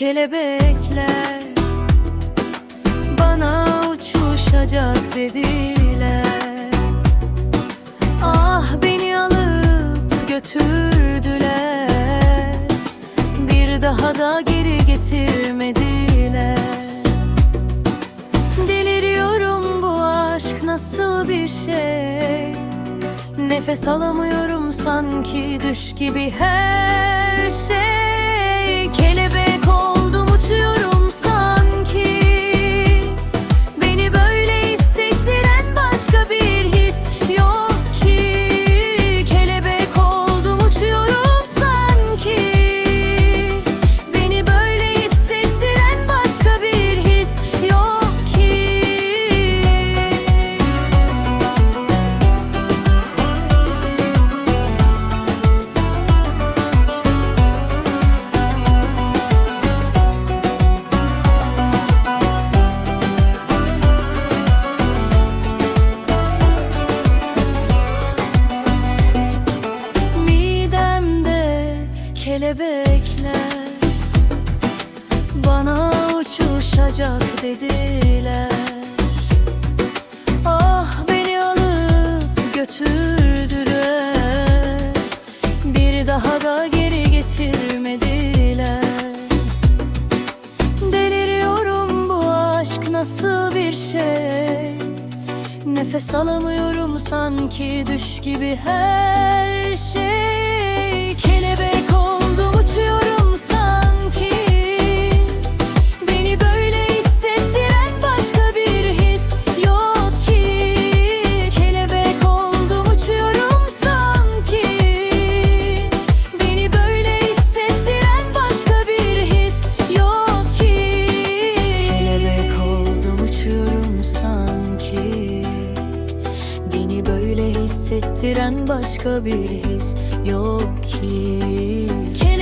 Kelebekler bana uçuşacak dediler. Ah beni alıp götürdüler. Bir daha da geri getirmediler. Deliriyorum bu aşk nasıl bir şey? Nefes alamıyorum sanki düş gibi her şey. Bana uçuşacak dediler. Ah beni alıp götürdüler. Bir daha da geri getirmediler. Deliriyorum bu aşk nasıl bir şey? Nefes alamıyorum sanki düş gibi her şey hissettiren başka bir his yok ki. Kelebek